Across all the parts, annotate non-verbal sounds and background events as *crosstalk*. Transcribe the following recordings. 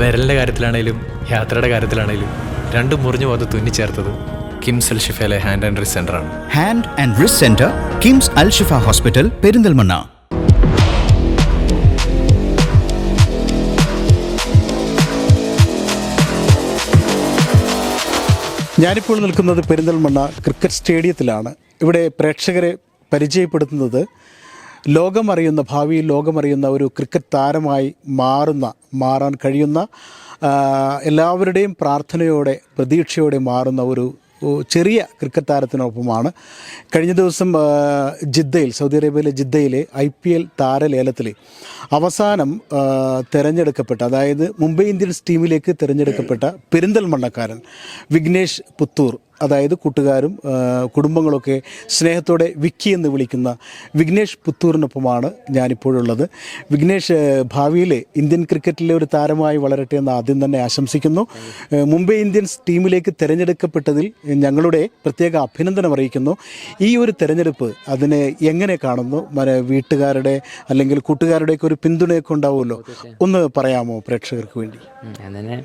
വിരലിന്റെ കാര്യത്തിലാണേലും യാത്രയുടെ കാര്യത്തിലാണേലും രണ്ടും മുറിഞ്ഞു പോകാതെ തുന്നിച്ചേർത്തത് കിംസ് അൽ ഷിഫയിലെ ഹാൻഡ് ആൻഡ് റിസ് ആണ്. Hand and wrist centre KIMS Al Shifa hospital Perinthalmanna ഞാനിപ്പോൾ നിൽക്കുന്നത് പെരിന്തൽമണ്ണ ക്രിക്കറ്റ് സ്റ്റേഡിയത്തിലാണ്. ഇവിടെ പ്രേക്ഷകരെ പരിചയപ്പെടുത്തുന്നത് ലോകമറിയുന്ന ഭാവിയിൽ ലോകമറിയുന്ന ഒരു ക്രിക്കറ്റ് താരമായി മാറുന്ന മാറാൻ കഴിയുന്ന എല്ലാവരുടെയും പ്രാർത്ഥനയോടെ പ്രതീക്ഷയോടെ മാറുന്ന ഒരു ചെറിയ ക്രിക്കറ്റ് താരത്തിനൊപ്പമാണ്. കഴിഞ്ഞ ദിവസം ജിദ്ദയിൽ സൗദി അറേബ്യയിലെ ജിദ്ദയിലെ ഐ പി എൽ താരലേലത്തിൽ അവസാനം തിരഞ്ഞെടുക്കപ്പെട്ട അതായത് മുംബൈ ഇന്ത്യൻസ് ടീമിലേക്ക് തിരഞ്ഞെടുക്കപ്പെട്ട പെരിന്തൽമണ്ണക്കാരൻ വിഘ്നേഷ് പുത്തൂർ അതായത് കൂട്ടുകാരും കുടുംബങ്ങളൊക്കെ സ്നേഹത്തോടെ വിക്കി എന്ന് വിളിക്കുന്ന വിഘ്നേഷ് പുത്തൂറിനൊപ്പമാണ് ഞാനിപ്പോഴുള്ളത്. വിഘ്നേഷ് ഭാവിയിൽ ഇന്ത്യൻ ക്രിക്കറ്റിലെ ഒരു താരമായി വളരട്ടെ എന്ന് ആദ്യം തന്നെ ആശംസിക്കുന്നു. മുംബൈ ഇന്ത്യൻസ് ടീമിലേക്ക് തിരഞ്ഞെടുക്കപ്പെട്ടതിൽ ഞങ്ങളുടെ പ്രത്യേക അഭിനന്ദനം അറിയിക്കുന്നു. ഈ ഒരു തിരഞ്ഞെടുപ്പ് അതിനെ എങ്ങനെ കാണുന്നു? വീട്ടുകാരുടെ അല്ലെങ്കിൽ കൂട്ടുകാരുടെയൊക്കെ ഒരു പിന്തുണയൊക്കെ ഉണ്ടാവുമല്ലോ? ഒന്ന് പറയാമോ പ്രേക്ഷകർക്ക് വേണ്ടി? തന്നെ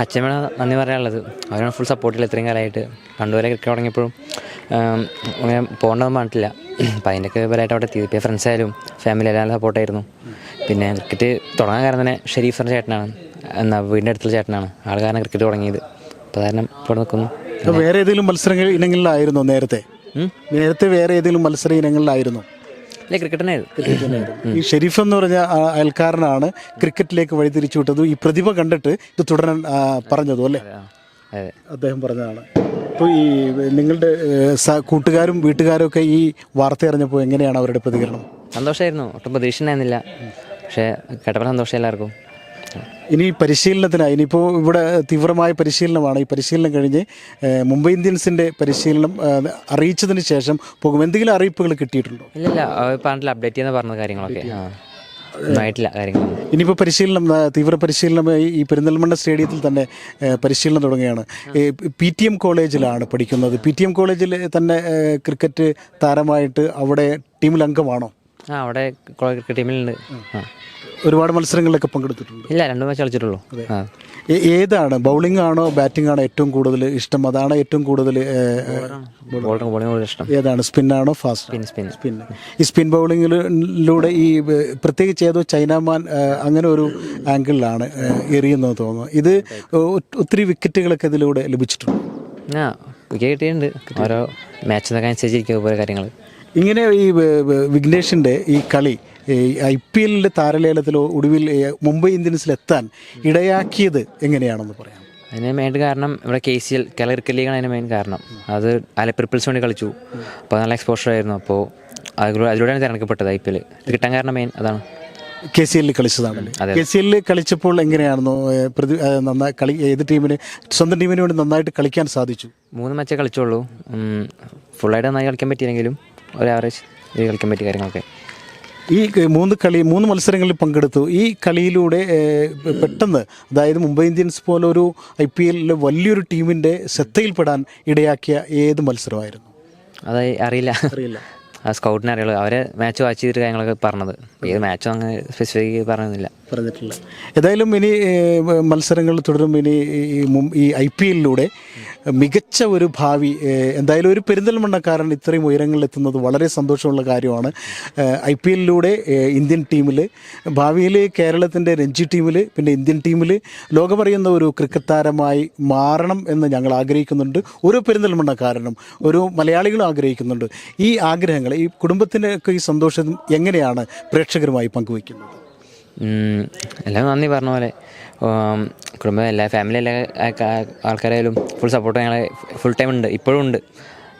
അച്ഛനോട് നന്ദി പറയാനുള്ളത്. അവരാണ് ഫുൾ സപ്പോർട്ടിൽ ഇത്രയും കാലമായിട്ട്. പണ്ടുവരെ ക്രിക്കറ്റ് തുടങ്ങിയപ്പോഴും അങ്ങനെ പോകേണ്ടതൊന്നും പറഞ്ഞിട്ടില്ല. *clears throat* അപ്പം അതിന്റെയൊക്കെ പരമായിട്ട് അവിടെ എത്തി ഇപ്പോൾ ഫ്രണ്ട്സ് ആയാലും ഫാമിലി എല്ലാം സപ്പോർട്ടായിരുന്നു പിന്നെ ക്രിക്കറ്റ് തുടങ്ങാൻ കാരണം തന്നെ ഷെരീഫ് എന്ന ചേട്ടനാണ്. എന്നാൽ വീടിന്റെ അടുത്തുള്ള ചേട്ടനാണ്. ആൾ കാരണം ക്രിക്കറ്റ് തുടങ്ങിയത്. അപ്പോൾ കാരണം ഇവിടെ നിൽക്കുന്നു വേറെ ഏതെങ്കിലും മത്സരങ്ങൾ ഇനങ്ങളിലായിരുന്നോ നേരത്തെ? നേരത്തെ വേറെ ഏതെങ്കിലും മത്സര ഇനങ്ങളിലായിരുന്നു? അല്ലെ ക്രിക്കറ്റിനായിരുന്നു ഈ ഷെരീഫ് എന്ന് പറഞ്ഞ അയൽക്കാരനാണ് ക്രിക്കറ്റിലേക്ക് വഴിതിരിച്ചു വിട്ടതും ഈ പ്രതിഭ കണ്ടിട്ട് ഇത് തുടരാൻ പറഞ്ഞതും അല്ലേ? അദ്ദേഹം പറഞ്ഞതാണ്. അപ്പോൾ ഈ നിങ്ങളുടെ കൂട്ടുകാരും വീട്ടുകാരും ഒക്കെ ഈ വാർത്ത അറിഞ്ഞപ്പോൾ എങ്ങനെയാണ് അവരുടെ പ്രതികരണം? സന്തോഷമായിരുന്നു ഒട്ടും പ്രതീക്ഷ ഉണ്ടായിരുന്നില്ല പക്ഷേ കേട്ടപ്പോൾ സന്തോഷം എല്ലാവർക്കും. ഇനി പരിശീലനത്തിനായി ഇനിയിപ്പോൾ ഇവിടെ തീവ്രമായ പരിശീലനമാണ്. ഈ പരിശീലനം കഴിഞ്ഞ് മുംബൈ ഇന്ത്യൻസിന്റെ പരിശീലനം അറിയിച്ചതിന് ശേഷം പോകും. എന്തെങ്കിലും അറിയിപ്പുകൾ കിട്ടിയിട്ടുണ്ടോ? ഇല്ല ഇല്ല പറഞ്ഞിട്ടില്ല. അപ്ഡേറ്റ് ചെയ്യുന്ന പറഞ്ഞ കാര്യങ്ങളൊക്കെ. ഇനിയിപ്പോൾ പരിശീലനം തീവ്ര പരിശീലനം ഈ- പെരിന്തൽമണ്ണ സ്റ്റേഡിയത്തിൽ തന്നെ പരിശീലനം തുടങ്ങുകയാണ്. പി ടി എം കോളേജിലാണ് പഠിക്കുന്നത്. പി ടി എം കോളേജിൽ തന്നെ ക്രിക്കറ്റ് താരമായിട്ട് അവിടെ ടീമിൽ അംഗമാണോ ആ അവിടെ ക്രിക്കറ്റ് ടീമിലുണ്ട്. ആ. ഒരുപാട് മത്സരങ്ങളിലൊക്കെ പങ്കെടുത്തിട്ടുണ്ട്. ഇല്ല രണ്ട് മാച്ച് കളിച്ചിട്ടുള്ളൂ. ആ. ഏതാണ്? ബൗളിംഗ് ആണോ ബാറ്റിംഗ് ആണോ ഏറ്റവും കൂടുതൽ ഇഷ്ടം? അതാണ് ഏറ്റവും കൂടുതൽ ഇഷ്ടം. ഏതാണ്? സ്പിന്നാണോ ഫാസ്റ്റ് സ്പിൻ സ്പിൻ ഈ സ്പിൻ ബൗളിങ്ങിലൂടെ ഈ പ്രത്യേകിച്ച് ഏതോ ചൈനാമാൻ അങ്ങനെ ഒരു ആംഗിളിലാണ് എറിയുന്നത് തോന്നുന്നു. ഇത് ഒത്തിരി വിക്കറ്റുകളൊക്കെ ഇതിലൂടെ ലഭിച്ചിട്ടുണ്ട്. കിട്ടിയിട്ടുണ്ട്. ഓരോ മാച്ചിനൊക്കെ അനുസരിച്ചിരിക്കും ഓരോ കാര്യങ്ങൾ ഇങ്ങനെ ഈ വ- വ- വിഘ്നേഷിന്റെ ഈ കളി ഐ പി എല്ലിന്റെ താരലേലത്തിലോ ഒടുവിൽ മുംബൈ ഇന്ത്യൻസിൽ എത്താൻ ഇടയാക്കിയത് എങ്ങനെയാണെന്ന് പറയാം? അതിന് മെയിൻ കാരണം ഇവിടെ K C L Kerala cricket ലീഗാണ് അതിന് മെയിൻ കാരണം. അത് ആലപ്പിൾസ് വേണ്ടി കളിച്ചു. അപ്പോൾ നല്ല എക്സ്പോഷർ ആയിരുന്നു. അപ്പോൾ അതിലൂടെ അതിലൂടെയാണ് തിരഞ്ഞെടുക്കപ്പെട്ടത് ഐ പി എൽ. കിട്ടാൻ കാരണം മെയിൻ അതാണ്. കെ സി എല്ലിൽ കളിച്ചതാണല്ലേ കെ സി എല്ലിൽ കളിച്ചപ്പോൾ എങ്ങനെയായിരുന്നു പ്രതി നന്നായി കളി ഏത് ടീമിന് സ്വന്തം ടീമിന് വേണ്ടി നന്നായിട്ട് കളിക്കാൻ സാധിച്ചു? മൂന്ന് മാച്ചേ കളിച്ചുള്ളൂ ഫുള്ളായിട്ട് നന്നായി കളിക്കാൻ പറ്റിയില്ലെങ്കിലും ഒരു ആവറേജ് കളിക്കാൻ പറ്റിയ കാര്യങ്ങളൊക്കെ. ഈ മൂന്ന് കളി മൂന്ന് മത്സരങ്ങളിൽ പങ്കെടുത്തു. ഈ കളിയിലൂടെ പെട്ടെന്ന് അതായത് മുംബൈ ഇന്ത്യൻസ് പോലെ ഒരു ഐ പി എല്ലിലെ വലിയൊരു ടീമിന്റെ ശ്രദ്ധയിൽപ്പെടാൻ ഇടയാക്കിയ ഏത് മത്സരമായിരുന്നു? അത് അറിയില്ല. അറിയില്ല. ആ സ്കൗട്ടിനെ അറിയുള്ളൂ. അവരെ മാച്ച് വാച്ച് ചെയ്തിട്ട് കാര്യങ്ങളൊക്കെ പറഞ്ഞത്. ഏത് മാച്ചും അങ്ങ് സ്പെസിഫിക് പറഞ്ഞില്ല പറഞ്ഞിട്ടില്ല ഏതായാലും ഇനി മത്സരങ്ങൾ തുടരും. ഇനി ഈ ഐ പി എല്ലിലൂടെ മികച്ച ഒരു ഭാവി എന്തായാലും ഒരു പെരിന്തൽമണ്ണക്കാരൻ ഇത്രയും ഉയരങ്ങളിൽ എത്തുന്നത് വളരെ സന്തോഷമുള്ള കാര്യമാണ്. ഐ പി എല്ലിലൂടെ ഇന്ത്യൻ ടീമിൽ ഭാവിയിൽ കേരളത്തിന്റെ രഞ്ജി ടീമിൽ പിന്നെ ഇന്ത്യൻ ടീമിൽ ലോകമറിയുന്ന ഒരു ക്രിക്കറ്റ് താരമായി മാറണം എന്ന് ഞങ്ങൾ ആഗ്രഹിക്കുന്നുണ്ട്. ഓരോ പെരിന്തൽമണ്ണക്കാരനും ഒരു മലയാളികളും ആഗ്രഹിക്കുന്നുണ്ട്. ഈ ആഗ്രഹങ്ങൾ ഈ കുടുംബത്തിന്റെ ഒക്കെ ഈ സന്തോഷം എങ്ങനെയാണ് പ്രേക്ഷകരുമായി പങ്കുവയ്ക്കുന്നത്? എല്ലാം നന്ദി പറഞ്ഞ പോലെ. കുടുംബം എല്ലാ ഫാമിലി എല്ലാ ആൾക്കാരായാലും ഫുൾ സപ്പോർട്ട് ഞങ്ങളെ ഫുൾ ടൈം ഉണ്ട് ഇപ്പോഴും ഉണ്ട്.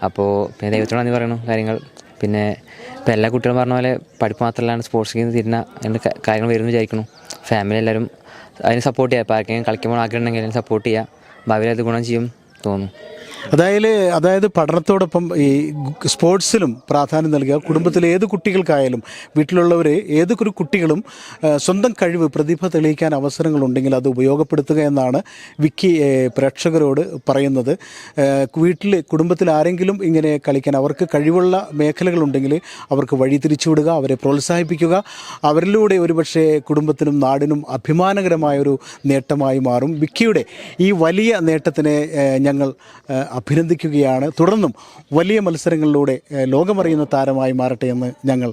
അപ്പോൾ പിന്നെ ദൈവത്തോട് നന്ദി പറയണു കാര്യങ്ങൾ. പിന്നെ ഇപ്പോൾ എല്ലാ കുട്ടികളും പറഞ്ഞ പോലെ പഠിപ്പ് മാത്രമല്ലാണ്ട് സ്പോർട്സ് നിന്ന് തിരുന്ന അതിന്റെ കാര്യങ്ങൾ വരുമെന്ന് വിചാരിക്കുന്നു. ഫാമിലി എല്ലാവരും അതിന് സപ്പോർട്ട് ചെയ്യുക ഇപ്പോൾ ആർക്കെങ്കിലും കളിക്കുമ്പോൾ ആഗ്രഹം ഉണ്ടെങ്കിൽ സപ്പോർട്ട് ചെയ്യുക ഭാവിയിൽ അത് ഗുണം ചെയ്യും തോന്നുന്നു. അതായത് അതായത് പഠനത്തോടൊപ്പം ഈ സ്പോർട്സിലും പ്രാധാന്യം നൽകുക. കുടുംബത്തിലെ ഏത് കുട്ടികൾക്കായാലും വീട്ടിലുള്ളവർ ഏതൊരു കുട്ടികളും സ്വന്തം കഴിവ് പ്രതിഭ തെളിയിക്കാൻ അവസരങ്ങളുണ്ടെങ്കിൽ അത് ഉപയോഗപ്പെടുത്തുക എന്നാണ് വിക്കി പ്രേക്ഷകരോട് പറയുന്നത്. വീട്ടിൽ കുടുംബത്തിൽ ആരെങ്കിലും ഇങ്ങനെ കളിക്കാൻ അവർക്ക് കഴിവുള്ള മേഖലകളുണ്ടെങ്കിൽ അവർക്ക് വഴി തിരിച്ചുവിടുക അവരെ പ്രോത്സാഹിപ്പിക്കുക. അവരിലൂടെ ഒരുപക്ഷെ കുടുംബത്തിനും നാടിനും അഭിമാനകരമായൊരു നേട്ടമായി മാറും. വിക്കിയുടെ ഈ വലിയ നേട്ടത്തിനെ ഞങ്ങൾ അഭിനന്ദിക്കുകയാണ്. തുടർന്നും വലിയ മത്സരങ്ങളിലൂടെ ലോകമറിയുന്ന താരമായി മാറട്ടെ എന്ന് ഞങ്ങൾ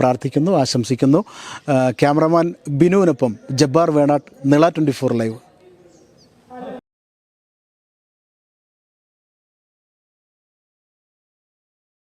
പ്രാർത്ഥിക്കുന്നു ആശംസിക്കുന്നു. Cameraman ബിനുവിനൊപ്പം Jabbar Venat Nila twenty four live.